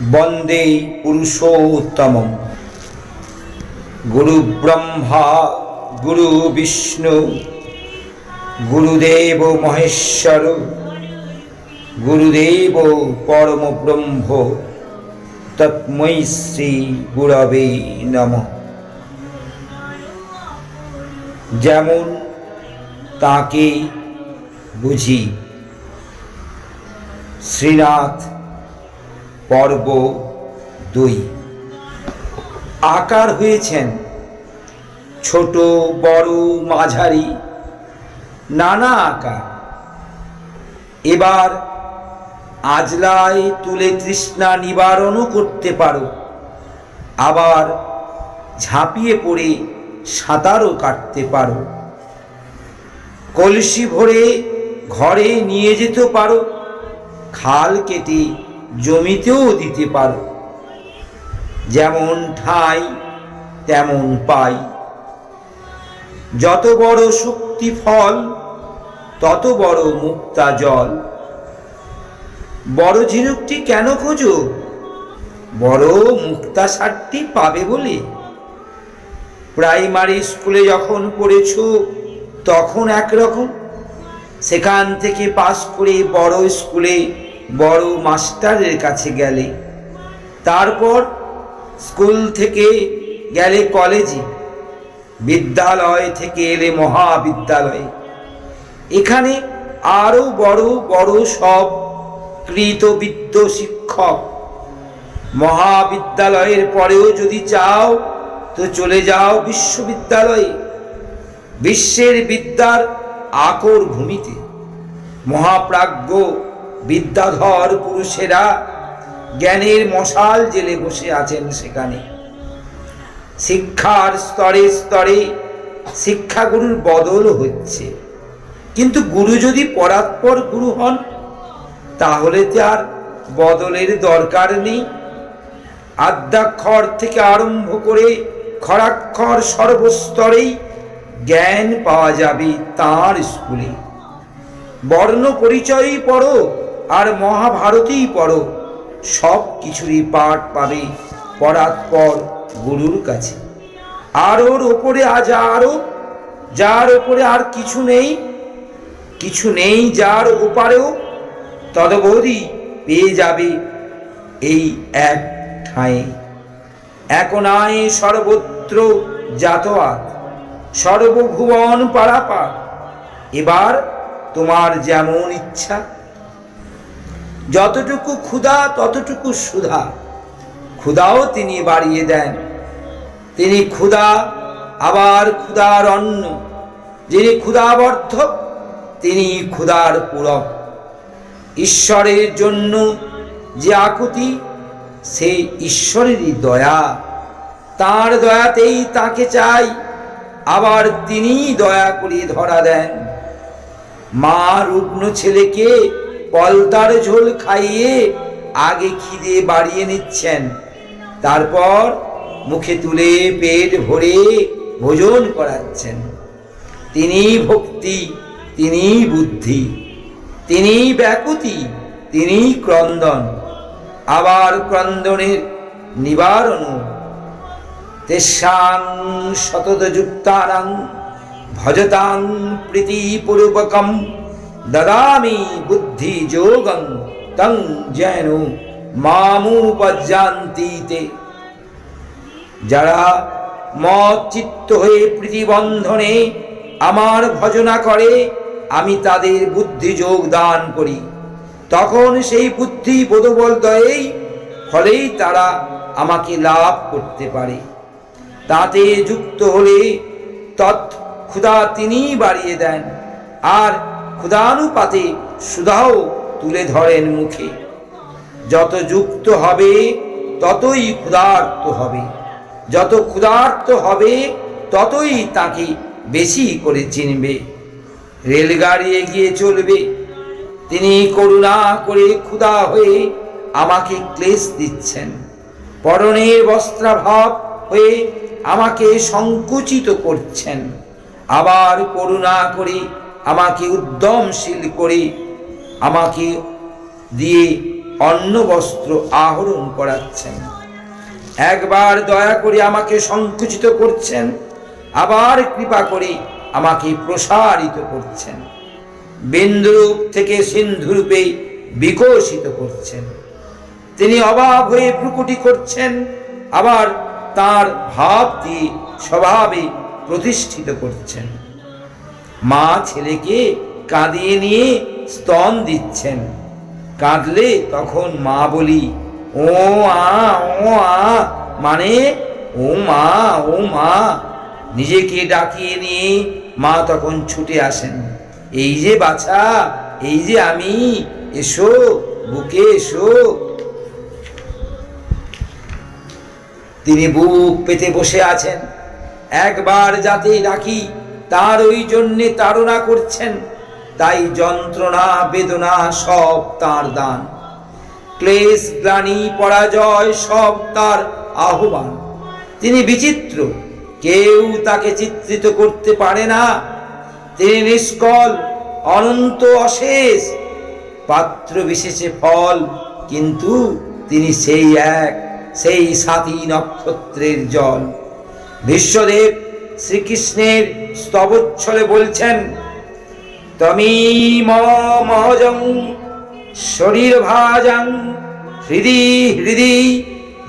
বন্দে পুরুষোত্তম গুরু ব্রহ্মা, গুরু বিষ্ণু, গুরুদেব মহেশ্বর, গুরুদেব পরম ব্রহ্ম, তৎমৈ শ্রী গুরবে নম। যেমন তাকে বুঝি শ্রীনাথ পর্ব দুই। আকার হয়েছেন ছোট, বড়, মাঝারি, নানা আকার। এবার আজলায় তুলে তৃষ্ণা নিবারণও করতে পারো। আবার ঝাঁপিয়ে পড়ে সাঁতারও কাটতে পারো। কলসি ভরে ঘরে নিয়ে যেতে পারো। খাল কেটে জমিতেও দিতে পারো। যেমন ঠাই, তেমন পাই। যত বড় শক্তি ফল, তত বড় মুক্তা জল। বড় ঝিনুকটি কেন খোঁজো? বড় মুক্তা সারটি পাবে বলে। প্রাইমারি স্কুলে যখন পড়েছ, তখন একরকম। সেখান থেকে পাস করে বড় স্কুলে বড় মাস্টারের কাছে গেলে। তারপর স্কুল থেকে গেলে কলেজে। বিদ্যালয় থেকে এলে মহাবিদ্যালয়ে। এখানে আরও বড় বড় সব কৃতবিদ্য শিক্ষক। মহাবিদ্যালয়ের পরেও যদি চাও, তো চলে যাও বিশ্ববিদ্যালয়ে। বিশ্বের বিদ্যার আকর ভূমিতে। মহাপ্রাজ্ঞ বিদ্যাধর পুরুষেরা জ্ঞানের মশাল জেলে বসে আছেন সেখানে। শিক্ষার স্তরে স্তরে শিক্ষাগুরুর বদল হচ্ছে। কিন্তু গুরু যদি পরাৎপর গুরু হন, তাহলে তো আর বদলের দরকার নেই। আদ্যাক্ষর থেকে আরম্ভ করে খরাক্ষর সর্বস্তরেই জ্ঞান পাওয়া যাবে তার স্কুলে। বর্ণ পরিচয়ই পড়ো আর মহাভারতেই পড়ো। সব কিছুরই পাঠ পাবে পরাৎপর গুরুর কাছে। আর ওর ওপরে আজ আরও যার ওপরে আর কিছু নেই কিছু নেই যার ওপারেও, তদবধি পেয়ে যাবে এই এক ঠাঁয়ে একনায় সর্বত্র জাতয়াত সর্বভুবন পারাপার। এবার তোমার যেমন ইচ্ছা যতটুকু ক্ষুধা, ততটুকু সুধা। ক্ষুধাও তিনি বাড়িয়ে দেন। তিনি ক্ষুধা, আবার ক্ষুধার অন্ন। যিনি ক্ষুধাবর্ধক তিনি ক্ষুধার পূরক। ঈশ্বরের জন্য যে আকুতি, সেই ঈশ্বরেরই দয়া। তার দয়াতেই তাকে চাই, আবার তিনিই দয়া করে ধরা দেন। মা রুগ্ন ছেলেকে পলতার ঝোল খাইয়ে আগে খিদে বাড়িয়ে নিচ্ছেন। তারপর মুখে তুলে পেট ভরে ভোজন করাচ্ছেন। তিনি ভক্তি, তিনি বুদ্ধি, তিনি ব্যাকুতি, তিনি ক্রন্দন, আবার ক্রন্দনের নিবারণ। তেষাং শতযুক্তানাং ভজতাং প্রীতিপূর্বকম দদামি বুদ্ধি যোগং তং যেন মামুপজান্তিতে যারা মত চিত্ত হয়ে প্রীতিবন্ধনে আমার ভজনা করে আমি তাদের বুদ্ধি যোগ দান করি তখন সেই বুদ্ধি বোধবল দয়েই ফলেই তারা আমাকে লাভ করতে পারে তাতে যুক্ত হলে তৎ ক্ষুধা তিনিই বাড়িয়ে দেন। আর ক্ষুধানুপাতে সুধাও তুলে ধরেন মুখে। যত যুক্ত হবে, ততই ক্ষুধার্ত হবে। যত ক্ষুধার্ত হবে, ততই তাকে বেশি করে চিনবে। রেলগাড়ি এগিয়ে চলবে। তিনি করুণা করে ক্ষুধা হয়ে আমাকে ক্লেশ দিচ্ছেন। পরনের বস্ত্রাভাব হয়ে আমাকে সংকুচিত করছেন। আবার করুণা করে আমাকে উদ্যমশীল করে, আমাকে দিয়ে অন্ন বস্ত্র আহরণ করাচ্ছেন। একবার দয়া করে আমাকে সংকুচিত করছেন, আবার কৃপা করে আমাকে প্রসারিত করছেন। বিন্দুরূপ থেকে সিন্ধুরূপে বিকশিত করছেন। তিনি অবাক হয়ে প্রকুটি করছেন, আবার তার ভাব দিয়ে স্বভাবে প্রতিষ্ঠিত করছেন। মা ছেলেকে কাঁদিয়ে নিয়ে স্তন দিচ্ছেন। কাঁদলে তখন মা বলি, ও আ ও আ। মানে ও মা ও মা। নিজেকে ডাকিয়ে নিয়ে মা তখন ছুটে আসেন, এই যে বাছা, এই যে আমি, এসো, বুকে এসো। তিনি বুক পেতে বসে আছেন, একবার যাতে ডাকি তার ওই জন্যে তাড়না করছেন। তাই যন্ত্রণা, বেদনা সব তার দান। ক্লেশ, গ্লানি, পরাজয় সব তার আহ্বান। তিনি বিচিত্র, কেউ তাকে চিত্রিত করতে পারে না। তিনি নিষ্কল, অনন্ত, অশেষ। পাত্র বিশেষে ফল, কিন্তু তিনি সেই এক, সেই সাতী নক্ষত্রের জল। বিশ্বদেব শ্রীকৃষ্ণের স্তবচ্ছলে বলছেন তমি মহজং শরীর ভাজং হৃদি হৃদি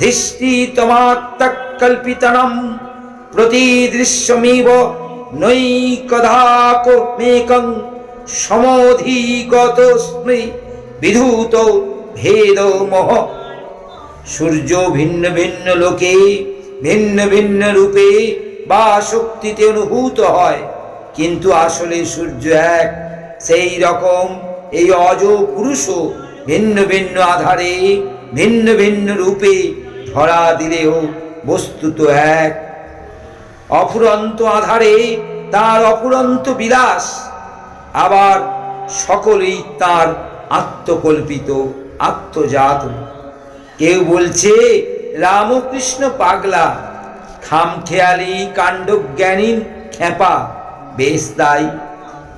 ধৃষ্টি তমাত্মকল্পিতনম প্রতিদৃশ্যমিব নৈকদাক মেকং, সমধিগতস্মৃ বিধূত ভেদ মহ। সূর্য ভিন্ন ভিন্ন লোকে, ভিন্ন ভিন্ন রূপে বা শক্তিতে অনুভূত হয়, কিন্তু আসলে সূর্য এক। সেই রকম এই অজ পুরুষও ভিন্ন ভিন্ন আধারে, ভিন্ন ভিন্ন রূপে ধরা দিলেও বস্তুত এক। অফুরন্ত আধারে তার অফুরন্ত বিলাস, আবার সকলেই তার আত্মকল্পিত, আত্মজাত। কেউ বলছে, রামকৃষ্ণ পাগলা খামখেয়ালি কাণ্ডজ্ঞানী খেপা, বেশ তাই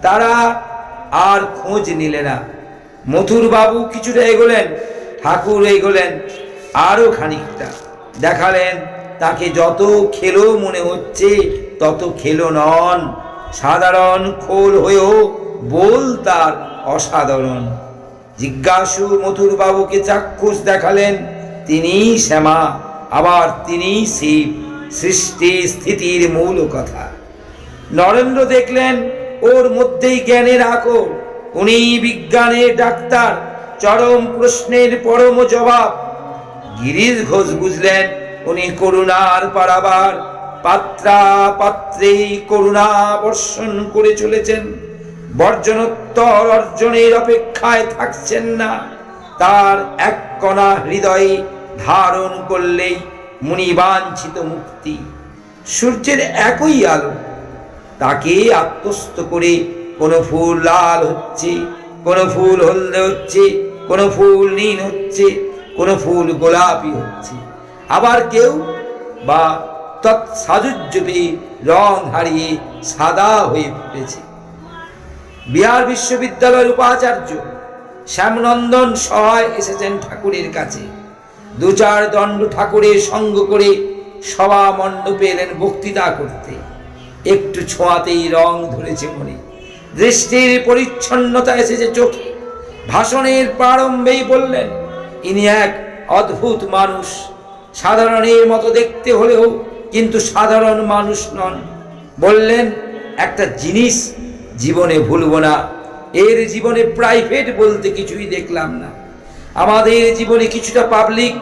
তারা আর খোঁজ নিলে না। মথুর বাবু কিছুটা এগোলেন, ঠাকুর এগোলেন আরও খানিকটা। দেখালেন, তাকে যত খেলো মনে হচ্ছে, তত খেলো নন। সাধারণ খোল হয়েও বল তার অসাধারণ। জিজ্ঞাসু মথুর বাবুকে চাক্ষুষ দেখালেন তিনি শ্যামা, আবার তিনি শিব। সৃষ্টি স্থিতির মূল কথা। নরেন্দ্র দেখলেন, ওর মধ্যেই জ্ঞানের আকর। উনি বিজ্ঞানের ডাক্তার, চরম প্রশ্নের পরম জবাব। গিরিশ ঘোষ বুঝলেন, উনি করুণার পারাবার। পাত্রা পাত্রেই করুণা বর্ষণ করে চলেছেন। বর্জনোত্তর অর্জনের অপেক্ষায় থাকছেন না। তার এক কণা হৃদয়ে ধারণ করলেই মুনিবাঞ্ছিত মুক্তি। সূর্যের একই আলো। তাকে আত্মস্থ করে কোনো ফুল লাল হচ্ছে, কোনো ফুল হলদে হচ্ছে, কোনো ফুল নীল হচ্ছে, কোনো ফুল গোলাপি হচ্ছে। আবার কেউ বা তৎসাজুজ্য পেয়ে রং হারিয়ে সাদা হয়ে ফুটেছে বিহার বিশ্ববিদ্যালয়ের উপাচার্য শ্যামনন্দন সহায় এসেছেন ঠাকুরের কাছে। দু চার দণ্ড ঠাকুরের সঙ্গ করে সভা মণ্ডপে এলেন বক্তৃতা করতে। একটু ছোঁয়াতেই রং ধরেছে মনে। দৃষ্টির পরিচ্ছন্নতা এসেছে চোখে। ভাষণের প্রারম্ভেই বললেন, ইনি এক অদ্ভুত মানুষ। সাধারণের মতো দেখতে হলেও কিন্তু সাধারণ মানুষ নন। বললেন, একটা জিনিস জীবনে ভুলব না। এর জীবনে প্রাইভেট বলতে কিছুই দেখলাম না। আমাদের জীবনে কিছুটা পাবলিক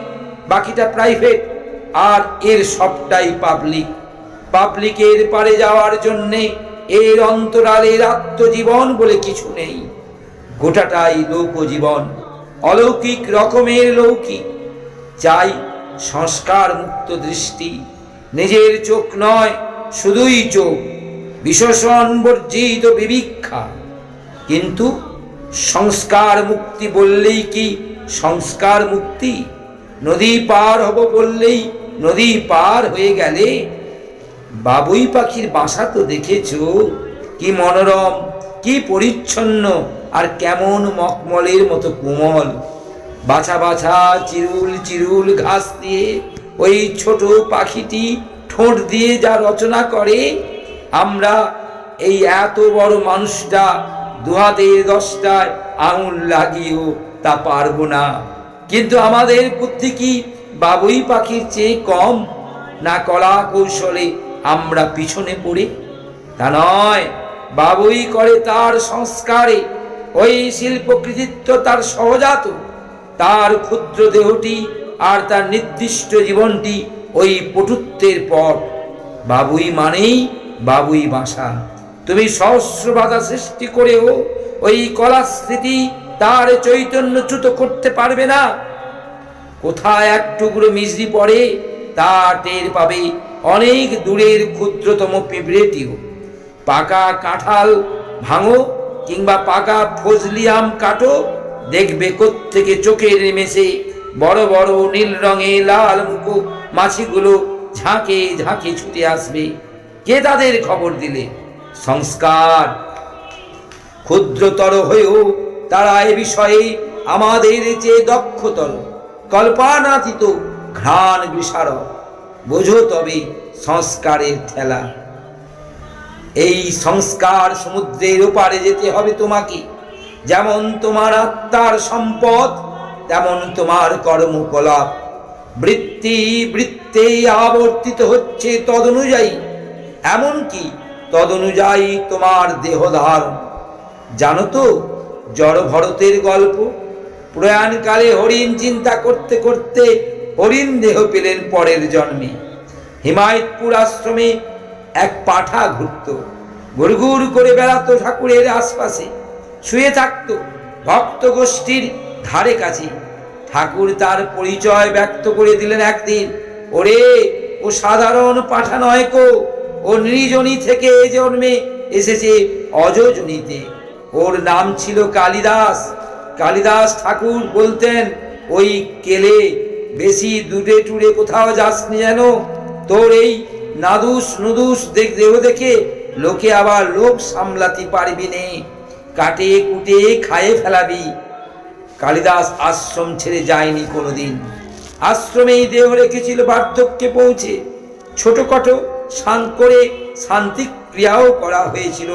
বাকিটা প্রাইভেট আর এর সবটাই পাবলিক পাবলিকের পারে যাওয়ার জন্যে এর অন্তরালের আত্মজীবন বলে কিছু নেই। গোটাটাই লোকজীবন, অলৌকিক রকমের লৌকিক। চাই সংস্কার মুক্ত দৃষ্টি, নিজের চোখ নয়, শুধুই চোখ বিশোষণ বর্জিত বিবিক্ষা। কিন্তু সংস্কার মুক্তি বললেই কি সংস্কার মুক্তি। নদী পার হব বললেই নদী পার হয়ে গেলে বাবুই পাখির বাসা তো দেখেছ। কি মনোরম, কি পরিচ্ছন্ন আর কেমন মকমলের মতো কোমল। বাছা বাছা চিরুল চিরুল ঘাস দিয়ে ওই ছোট পাখিটি ঠোঁট দিয়ে যা রচনা করে, আমরা এই এত বড় মানুষটা দুহাতে দশটায় আঙুল লাগিয়েও তা পারব না। কিন্তু আমাদের বুদ্ধি কি? বাবুই পাখির চেয়ে কম? না কলা কৌশলে আমরা পিছনে পড়ি? তা নয়, বাবুই করে তার সংস্কারে। ওই শিল্প কৃতিত্ব তার সহজাত। তার ক্ষুদ্র দেহটি আর তার নির্দিষ্ট জীবনটি ওই পটুত্বের পর। বাবুই মানেই বাবুই বাসা। তুমি সহস্র বাধা সৃষ্টি করেও ওই কলা স্মৃতি তার চৈতন্যচ্যুত করতে পারবে না। কোথায় এক টুকরো মিজরি পড়ে, তা টের পাবে অনেক দূরের ক্ষুদ্রতম পিঁপড়েটিও। পাকা কাঁঠাল ভাঙো কিংবা পাকা ফজলি আম কাটো, দেখবে কোত্থেকে চোখে নেমেছে বড় বড় নীল রঙে লাল মুখো মাছিগুলো ঝাঁকে ঝাঁকে ছুটে আসবে। কে তাদের খবর দিলে? সংস্কার। ক্ষুদ্রতর হয়েও তারা এ বিষয়ে আমাদের চেয়ে দক্ষতর, কল্পনাতীত ঘ্রাণ বিশারদ বোঝো তবে সংস্কারের ঠেলা। এই সংস্কার সমুদ্রের ওপারে যেতে হবে তোমাকে। যেমন তোমার আত্মার সম্পদ, তেমন তোমার কর্মকলাপ। বৃত্তি বৃত্তে আবর্তিত হচ্ছে তদনুযায়ী, এমনকি তদনুযায়ী তোমার দেহ ধারণ জানো তো জড় ভরতের গল্প। প্রয়াণকালে হরিণ চিন্তা করতে করতে হরিণ দেহ পেলেন পরের জন্মে। হিমায়তপুর আশ্রমে এক পাঠা ঘুরত। গুড়গুড় করে বেড়াতো ঠাকুরের আশপাশে। শুয়ে থাকতো ভক্ত গোষ্ঠীর ধারে কাছে। ঠাকুর তার পরিচয় ব্যক্ত করে দিলেন একদিন, ওরে, ও সাধারণ পাঠা নয় কো, ও নির্জনী থেকে এ জন্মে এসেছে অযোজনীতে। ওর নাম ছিল কালিদাস। কালিদাস ঠাকুর বলতেন, ওই কেলে, বেশি দূরে টুরে কোথাও যাসনি যেন? তোর এই নাদুস নুদুস দেখ, দেহ দেখে লোকে আবার লোক সামলাতে পারবি নে। কাটে, কুটে, খায়ে ফেলাবি। কালিদাস আশ্রম ছেড়ে যায়নি কোনোদিন। আশ্রমেই দেহ রেখেছিল বার্ধক্যে পৌঁছে। ছোটখাটো শান করে শান্তিক্রিয়াও করা হয়েছিল।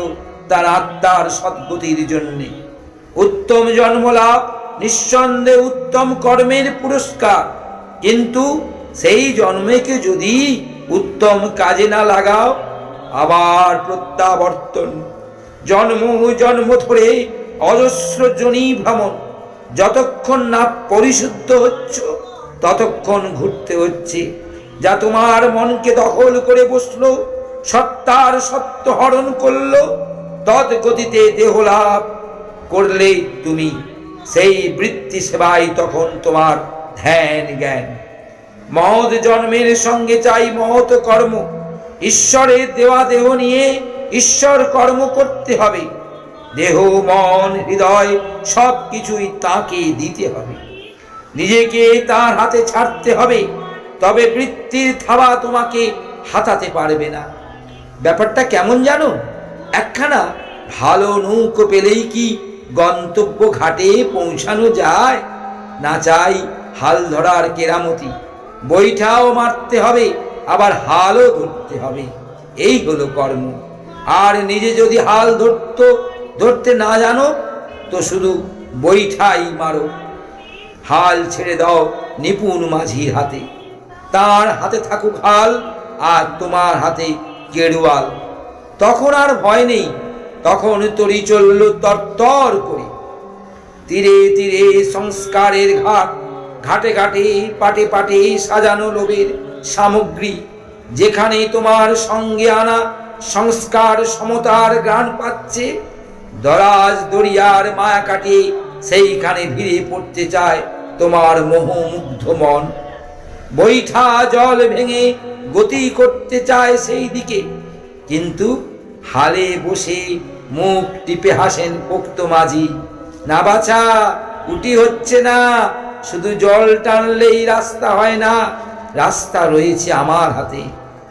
তার আত্মার সদ্গতির জন্যে। উত্তম জন্মলাভ, নিঃসন্দেহে উত্তম কর্মের পুরস্কার। কিন্তু সেই জন্মেকে যদি উত্তম কাজে না লাগাও, আবার প্রত্যাবর্তন। জন্ম জন্ম ধরে অজস্র জনী ভ্রমণ। যতক্ষণ না পরিশুদ্ধ হচ্ছ, ততক্ষণ ঘুরতে হচ্ছে। যা তোমার মনকে দখল করে বসল, সত্তার সত্য হরণ করল তৎ গতিতে দেহ লাভ করলে তুমি সেই বৃত্তি সেবাই তখন তোমার ধ্যান জ্ঞান। মহৎ জন্মের সঙ্গে চাই মহৎ কর্ম। ঈশ্বরের দেওয়া দেহ নিয়ে ঈশ্বর কর্ম করতে হবে। দেহ, মন, হৃদয় সব কিছুই তাকে দিতে হবে। নিজেকে তার হাতে ছাড়তে হবে, তবে বৃত্তির থাবা তোমাকে হাতাতে পারবে না। ব্যাপারটা কেমন জানো? একখানা ভালো নৌকো পেলেই কি গন্তব্য ঘাটে পৌঁছানো যায়? না চাই হাল ধরার কেরামতি। বইটাও মারতে হবে, আবার হালও ধরতে হবে। এই হলো কর্ম। আর নিজে যদি হাল ধরত, ধরতে না জানো, তো শুধু বইঠাই মারো। হাল ছেড়ে দাও নিপুণ মাঝির হাতে। তার হাতে থাকুক হাল, আর তোমার হাতে কেড়ুয়াল। তখন আর ভয় নেই। তখন তরি চলল তরতর করে। তীরে তীরে সংস্কারের ঘাট, ঘাটে ঘাটে, পাটে পাটে সাজানো লোভের সামগ্রী, যেখানে তোমার সঙ্গে আনা সংস্কার সমতার গান পাচ্ছে। দরাজ দরিয়ার মায়া কাটিয়ে সেইখানে ভিড়ে পড়তে চায় তোমার মোহমুগ্ধ মন। বৈঠা জল ভেঙে গতি করতে চায় সেই দিকে কিন্তু হালে বসে মুখ টিপে হাসেন পোক্ত মাঝি, না বাছা উটি হচ্ছে না, শুধু জল টানলেই রাস্তা হয় না, রাস্তা রয়েছে আমার হাতে,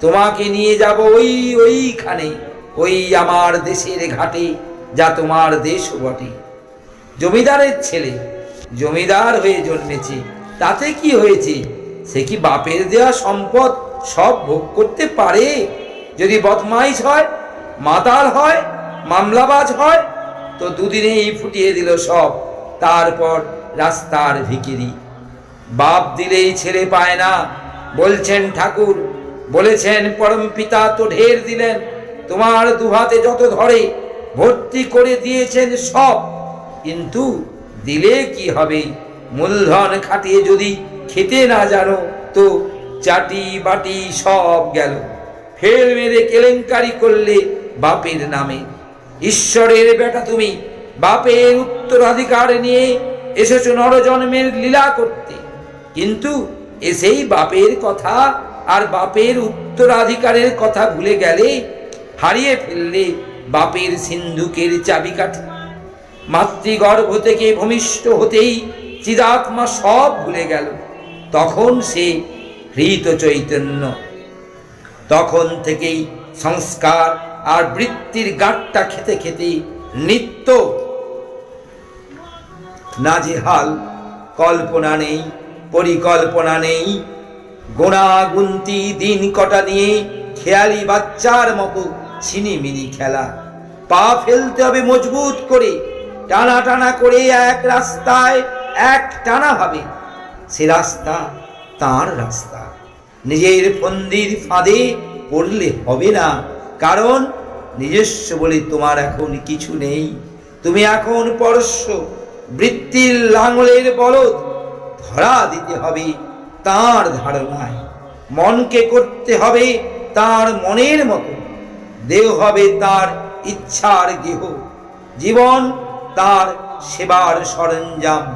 তোমাকে নিয়ে যাব ওই ওইখানে, ওই আমার দেশের ঘাটে, যা তোমার দেশ বটে। জমিদারের ছেলে জমিদার হয়ে জন্মেছে, তাতে কি হয়েছে? সে কি বাপের দেওয়া সম্পদ সব ভোগ করতে পারে? যদি বদমাইশ হয়, মাতাল হয়, মামলাবাজ হয়, তো দুদিনেই ফুটিয়ে দিল সব। তারপর রাস্তার ভিকিরি। বাপ দিলেই ছেলে পায় না। বলছেন ঠাকুর, বলেছেন পরম পিতা তো ঢের দিলেন। তোমার দুহাতে যত ধরে, ভর্তি করে দিয়েছেন সব। কিন্তু দিলে কি হবে? মূলধন খাটিয়ে যদি খেতে না জানো, তো চাটি বাটি সব গেল। ফের মেরে কেলেঙ্কারি করলে বাপের নামে। ঈশ্বরের বেটা তুমি, বাপের উত্তরাধিকার নিয়ে এসেছ নরজন্মের লীলা করতে। কিন্তু এসেই বাপের কথা আর বাপের উত্তরাধিকারের কথা ভুলে গেলে হারিয়ে ফেললে বাপের সিন্ধুকের চাবিকাঠি। মাতৃগর্ভ থেকে ভূমিষ্ঠ হতেই চিদাত্মা সব ভুলে গেল। তখন সে হৃত চৈতন্য তখন থেকেই সংস্কার আর বৃত্তির গাঁটটা খেতে খেতে নিত্য নাজেহাল, কল্পনা নেই, পরিকল্পনা নেই। গোনা গুনতি দিন কটা নিয়ে খেয়ালি বাচ্চার মতো ছিনিমিনি খেলা। পা ফেলতে হবে মজবুত করে, টানা টানা করে এক রাস্তায়, এক টানা ভাবে। সে রাস্তা তার রাস্তা। নিজের ফন্দির ফাঁদে পড়লে হবে না। কারণ নিজস্ব বলে তোমার এখন কিছু নেই। তুমি এখন পরস্য, বৃত্তির লাঙলের বলদ, ধরা দিতে হবে তার ধারণায়। মনকে করতে হবে তার মনের মতো। দেহ হবে তার ইচ্ছার গেহ। জীবন তার সেবার সরঞ্জাম।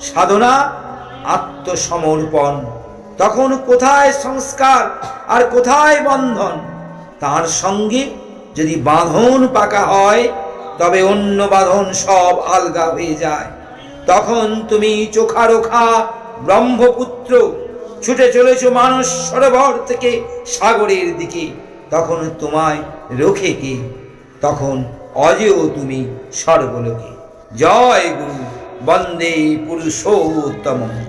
সাধনা, আত্মসমর্পণ। তখন কোথায় সংস্কার আর কোথায় বন্ধন? তার সঙ্গে যদি বাঁধন পাকা হয়, তবে অন্য বাঁধন সব আলগা হয়ে যায়। তখন তুমি চোখারোখা ব্রহ্মপুত্র, ছুটে চলেছ মানুষ সরোবর থেকে সাগরের দিকে। তখন তোমায় রোখে কে? তখন অজেও তুমি সর্বলোকে। জয় গুরু, বন্দে পুরুষোত্তম।